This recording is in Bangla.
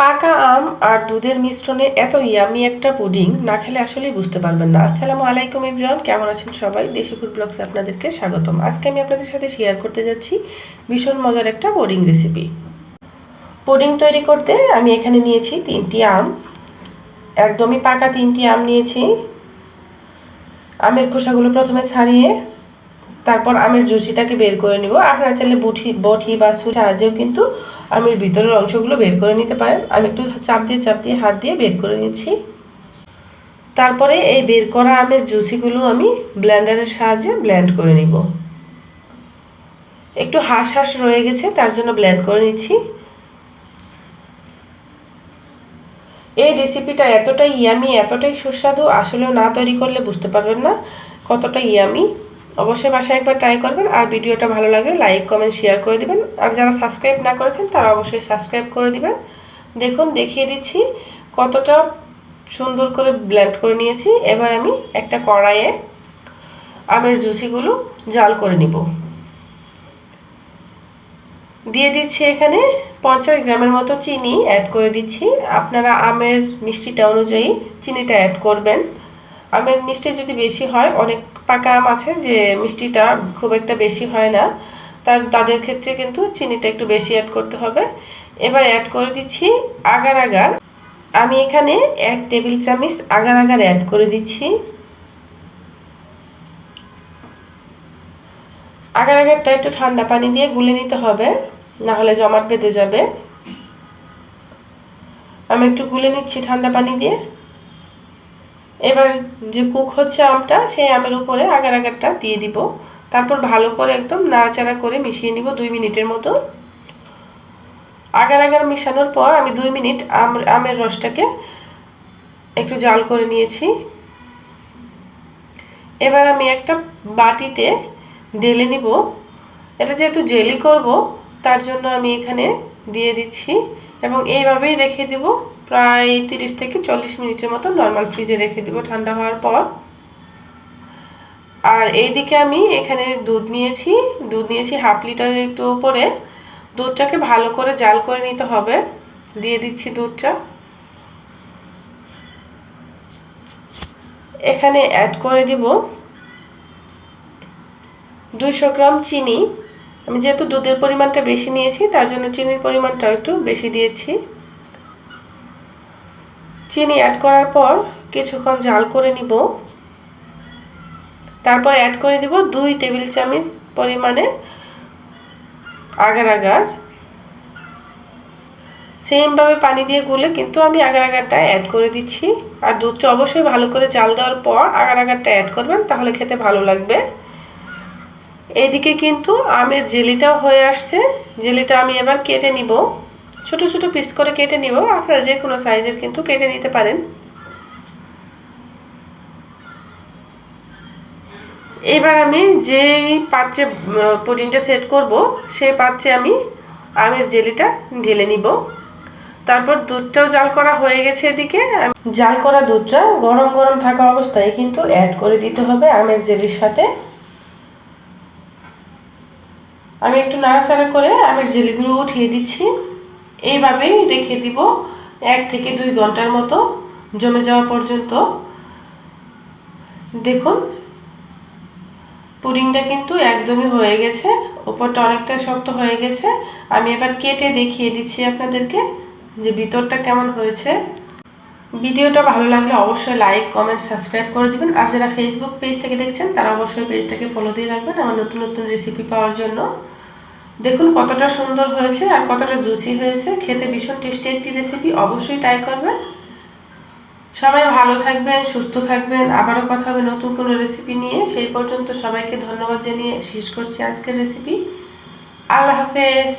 পাকা আম আর দুধের মিশ্রণে এত ইয়ামি একটা পুডিং না খেলে আসলেই বুঝতে পারবেন না। আসসালামু আলাইকুম ইব্রান কেমন আছেন সবাই? দেশি ফুড ব্লগসে আপনাদেরকে স্বাগতম। আজকে আমি আপনাদের সাথে শেয়ার করতে যাচ্ছি ভীষণ মজার একটা পুডিং রেসিপি পুডিং তৈরি করতে আমি এখানে নিয়েছি তিনটি আম। একদমই পাকা তিনটি আম নিয়েছি। আমের খোসাগুলো প্রথমে ছাড়িয়ে তারপর আমের জুসিটাকে বের করে নিব। আপনারা চাইলে বুঠি বটি বা সুই সাহায্যেও কিন্তু আমের ভিতরের অংশগুলো বের করে নিতে পারেন। আমি একটু চাপ দিয়ে চাপ দিয়ে হাত দিয়ে বের করে নিচ্ছি। তারপরে এই বের করা আমের জুসিগুলো আমি ব্লেন্ডারের সাহায্যে ব্লেন্ড করে নিব। একটু হাঁস হাঁস রয়ে গেছে, তার জন্য ব্লেন্ড করে নিচ্ছি। এই রেসিপিটা এতটাই ইয়ামি, এতটাই সুস্বাদু, আসলেও না তৈরি করলে বুঝতে পারবেন না কতটা ইয়ামি। অবশ্যই বাসায় একবার ট্রাই করবেন আর ভিডিওটা ভালো লাগলে লাইক কমেন্ট শেয়ার করে দিবেন। আর যারা সাবস্ক্রাইব না করেছেন, তারা অবশ্যই সাবস্ক্রাইব করে দিবেন। দেখুন, দেখিয়ে দিচ্ছি কতটা সুন্দর করে ব্লেন্ড করে নিয়েছি। এবার আমি একটা কড়াইয়ে আমের জুসিগুলো জাল করে নিব। দিয়ে দিচ্ছি এখানে পঞ্চাশ গ্রামের মতো চিনি অ্যাড করে দিচ্ছি। আপনারা আমের মিষ্টিটা অনুযায়ী চিনিটা অ্যাড করবেন। আমের মিষ্টি যদি বেশি হয়, অনেক পাকা আম আছে যে মিষ্টিটা খুব একটা বেশি হয় না। তার, তাদের ক্ষেত্রে কিন্তু চিনিটা একটু বেশি অ্যাড করতে হবে। এবার অ্যাড করে দিচ্ছি আগার আগার। আমি এখানে এক টেবিল চামচ আগার আগার অ্যাড করে দিচ্ছি। আগার আগারটা একটু ঠান্ডা পানি দিয়ে গুলে নিতে হবে না হলে জমাট বেঁধে যাবে। আমি একটু গুলে নিচ্ছি ঠান্ডা পানি দিয়ে। এবার যে কুক হচ্ছে আমটা, সেই আমের উপরে আগার আগারটা দিয়ে দিব। তারপর ভালো করে একদম নাড়াচাড়া করে মিশিয়ে নিব দুই মিনিটের মতো। আগার আগার মিশানোর পর আমি দুই মিনিট আম আমের রসটাকে একটু জাল করে নিয়েছি। এবার আমি একটা বাটিতে ঢেলে নিব। এটা যেহেতু জেলি করব, তার জন্য আমি এখানে দিয়ে দিচ্ছি এবং এইভাবেই রেখে দিব। প্রায় তিরিশ থেকে চল্লিশ মিনিটের মতো নর্মাল ফ্রিজে রেখে দিব ঠান্ডা হওয়ার পর। আর এইদিকে আমি এখানে দুধ নিয়েছি। দুধ নিয়েছি হাফ লিটারের একটু উপরে। দুধটাকে ভালো করে জাল করে নিতে হবে। দিয়ে দিচ্ছি দুধটা। এখানে অ্যাড করে দিব দুইশো গ্রাম চিনি। আমি যেহেতু দুধের পরিমাণটা বেশি নিয়েছি, তার জন্য চিনির পরিমাণটাও একটু বেশি দিয়েছি। চিনি অ্যাড করার পর কিছুক্ষণ জাল করে নিব। তারপর অ্যাড করে দিব দুই টেবিল চামচ পরিমাণে আগার আগার সেমভাবে পানি দিয়ে গুলে কিন্তু আমি আগার আগারটা অ্যাড করে দিচ্ছি। আর দুধটা অবশ্যই ভালো করে জাল দেওয়ার পর আগার আগারটা অ্যাড করবেন, তাহলে খেতে ভালো লাগবে। এদিকে কিন্তু আমের জেলিটাও হয়ে আসছে। জেলিটা আমি এবার কেটে নিব। ছোট ছোট পিস করে কেটে নিব। আপনারা যে কোনো সাইজের কিন্তু কেটে নিতে পারেন। এবার আমি যেই পাত্রে পুডিংটা সেট করব, সেই পাত্রে আমি আমের জেলিটা ঢেলে নিব। তারপর দুধটাও জাল করা হয়ে গেছে এদিকে। জাল করা দুধটা গরম গরম থাকা অবস্থায় কিন্তু অ্যাড করে দিতে হবে আমের জেলির সাথে। আমি একটু নাড়াচাড়া করে আমের জেলিগুলো উঠিয়ে দিচ্ছি। এইভাবেই রেখে দিব এক থেকে দুই ঘণ্টার মতো জমে যাওয়া পর্যন্ত। দেখুন, পুডিংটা কিন্তু একদমই হয়ে গেছে উপরটা অনেকটা শক্ত হয়ে গেছে। আমি এবার কেটে দেখিয়ে দিচ্ছি আপনাদেরকে যে ভিতরটা কেমন হয়েছে। ভিডিওটা ভালো লাগলে অবশ্যই লাইক, কমেন্ট, সাবস্ক্রাইব করে দিবেন। আর যারা ফেসবুক পেজ থেকে দেখছেন, তারা অবশ্যই পেজটাকে ফলো দিয়ে রাখবেন আমার নতুন নতুন রেসিপি পাওয়ার জন্য। দেখুন কতটা সুন্দর হয়েছে আর কতটা জুচি হয়েছে। খেতে ভীষণ টেস্টি একটি রেসিপি অবশ্যই ট্রাই করবেন। সবাই ভালো থাকবেন, সুস্থ থাকবেন। আবারও কথা হবে নতুন কোনো রেসিপি নিয়ে। সেই পর্যন্ত সবাইকে ধন্যবাদ জানিয়ে শেষ করছি আজকের রেসিপি আল্লাহ হাফেজ।